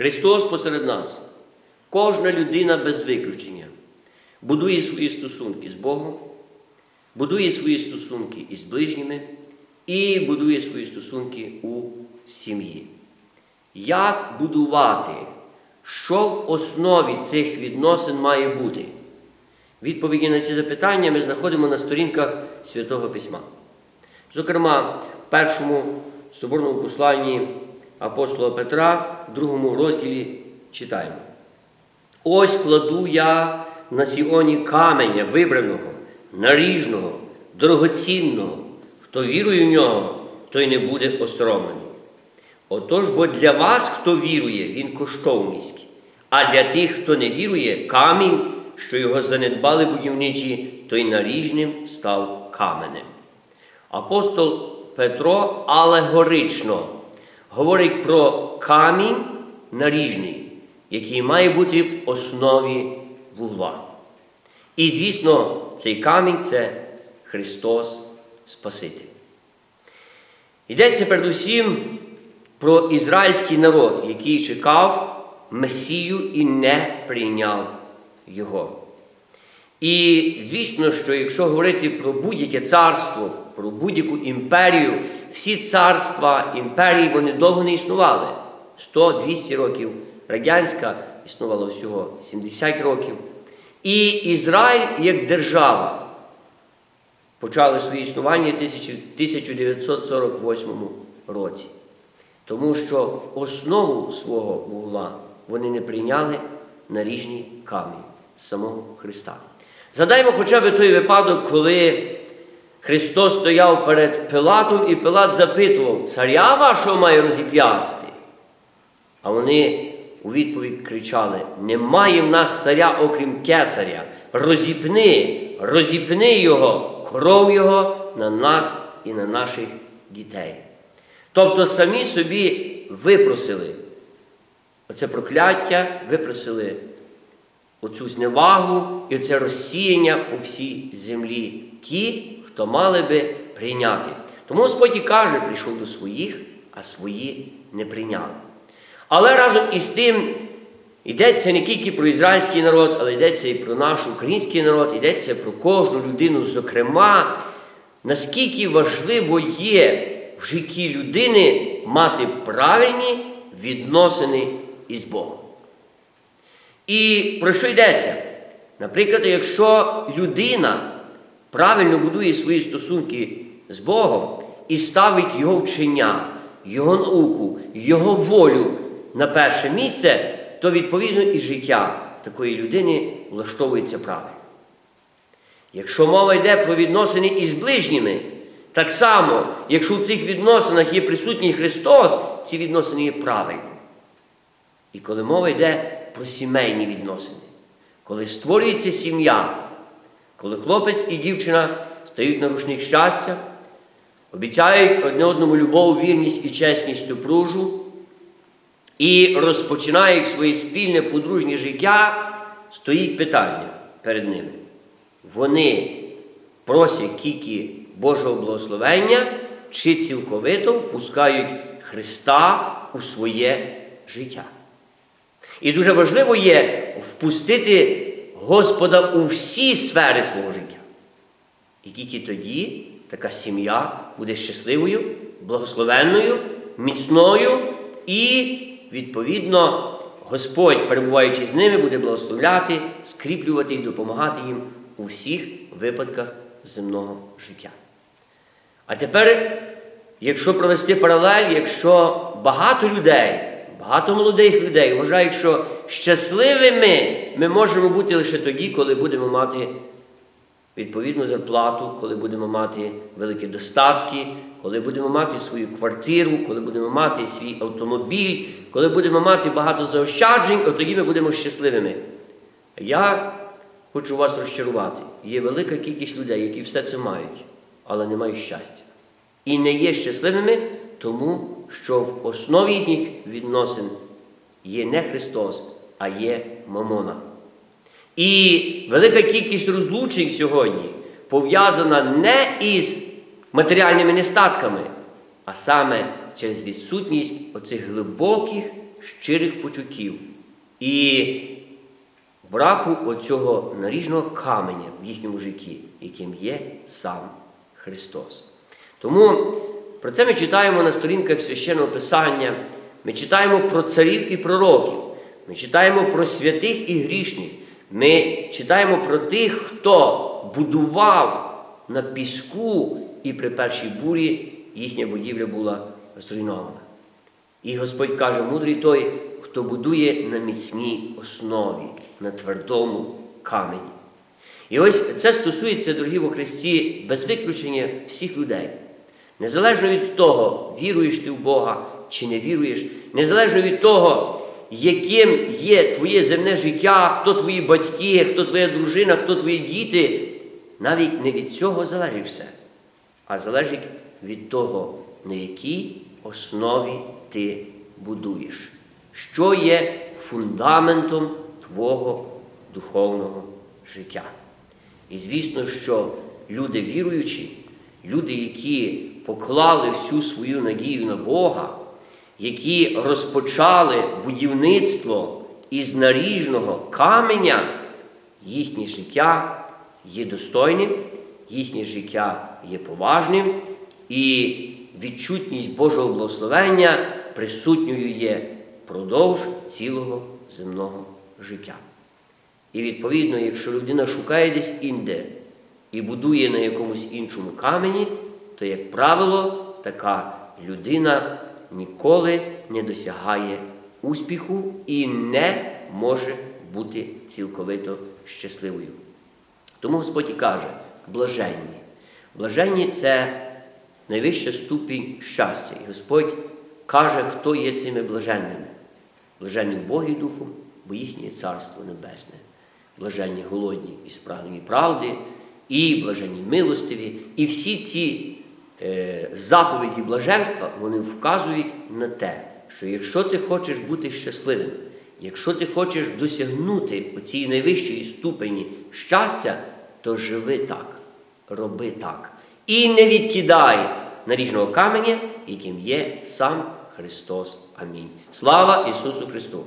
Христос посеред нас. Кожна людина без виключення будує свої стосунки з Богом, будує свої стосунки із ближніми і будує свої стосунки у сім'ї. Як будувати, що в основі цих відносин має бути? Відповіді на ці запитання ми знаходимо на сторінках Святого Письма. Зокрема, в першому соборному посланні апостола Петра, в другому розділі читаємо. Ось кладу я на Сіоні каменя вибраного, наріжного, дорогоцінного. Хто вірує в нього, той не буде осоромлений. Отож, бо для вас, хто вірує, він коштовність, а для тих, хто не вірує, камінь, що його занедбали будівничі, той наріжним став каменем. Апостол Петро алегорично говорить про камінь наріжний, який має бути в основі вугла. І, звісно, цей камінь це Христос Спаситель. Йдеться передусім про ізраїльський народ, який чекав Месію і не прийняв його. І звісно, що якщо говорити про будь-яке царство, про будь-яку імперію, всі царства імперії вони довго не існували. 100-200 років. Радянська існувала всього 70 років. І Ізраїль як держава почали своє існування в 1948 році. Тому що в основу свого вугла вони не прийняли наріжний камінь самого Христа. Згадаймо хоча б той випадок, коли Христос стояв перед Пилатом, і Пилат запитував, царя вашого має розіп'ясти. А вони у відповідь кричали: Немає в нас царя, окрім кесаря. Розіпни, розіпни його, кров його на нас і на наших дітей. Тобто самі собі випросили оце прокляття, випросили оцю зневагу і оце розсіяння по всій землі. Ті, хто мали би прийняти. Тому Господь і каже, прийшов до своїх, а свої не прийняли. Але разом із тим йдеться не тільки про ізраїльський народ, але йдеться і про наш український народ, йдеться про кожну людину, зокрема, наскільки важливо є в житті людини мати правильні відносини із Богом. І про що йдеться? Наприклад, якщо людина правильно будує свої стосунки з Богом і ставить Його вчення, Його науку, Його волю на перше місце, то відповідно і життя такої людини влаштовується правильно. Якщо мова йде про відносини із ближніми, так само, якщо в цих відносинах є присутній Христос, ці відносини є правильні. І коли мова йде про сімейні відносини, коли створюється сім'я, коли хлопець і дівчина стають на рушник щастя, обіцяють одне одному любов, вірність і чесність супружу, і розпочинають своє спільне подружнє життя, стоїть питання перед ними. Вони просять тільки Божого благословення чи цілковито впускають Христа у своє життя. І дуже важливо є впустити Господа у всі сфери свого життя. І тільки тоді така сім'я буде щасливою, благословенною, міцною і, відповідно, Господь, перебуваючи з ними, буде благословляти, скріплювати і допомагати їм у всіх випадках земного життя. А тепер, якщо провести паралель, якщо багато людей, багато молодих людей вважають, що щасливими ми можемо бути лише тоді, коли будемо мати відповідну зарплату, коли будемо мати великі достатки, коли будемо мати свою квартиру, коли будемо мати свій автомобіль, коли будемо мати багато заощаджень, от тоді ми будемо щасливими. Я хочу вас розчарувати. Є велика кількість людей, які все це мають, але не мають щастя. І не є щасливими, тому що в основі їхніх відносин є не Христос, а є Мамона. І велика кількість розлучень сьогодні пов'язана не із матеріальними нестатками, а саме через відсутність оцих глибоких щирих почуттів і браку оцього наріжного каменя в їхньому житті, яким є сам Христос. Тому про це ми читаємо на сторінках священного Писання. Ми читаємо про царів і пророків, ми читаємо про святих і грішних. Ми читаємо про тих, хто будував на піску, і при першій бурі їхня будівля була зруйнована. І Господь каже, мудрий той, хто будує на міцній основі, на твердому камені. І ось це стосується, дорогі во Христі, без виключення всіх людей. Незалежно від того, віруєш ти в Бога чи не віруєш, незалежно від того, яким є твоє земне життя, хто твої батьки, хто твоя дружина, хто твої діти, навіть не від цього залежить все, а залежить від того, на якій основі ти будуєш, що є фундаментом твого духовного життя. І звісно, що люди віруючі, люди, які поклали всю свою надію на Бога, які розпочали будівництво із наріжного каменя, їхнє життя є достойним, їхнє життя є поважним, і відчутність Божого благословення присутньою є продовж цілого земного життя. І відповідно, якщо людина шукає десь інде і будує на якомусь іншому камені, то, як правило, така людина ніколи не досягає успіху і не може бути цілковито щасливою. Тому Господь і каже, блаженні. Блаженні це найвища ступінь щастя. І Господь каже, хто є цими блаженними. Блаженні Богі Духом, бо їхнє Царство Небесне. Блаженні голодні і справжні правди, і блаженні милостиві. І всі ці заповіді блаженства вони вказують на те, що якщо ти хочеш бути щасливим, якщо ти хочеш досягнути оцієї найвищої ступені щастя, то живи так, роби так. І не відкидай наріжного каменя, яким є сам Христос. Амінь. Слава Ісусу Христу!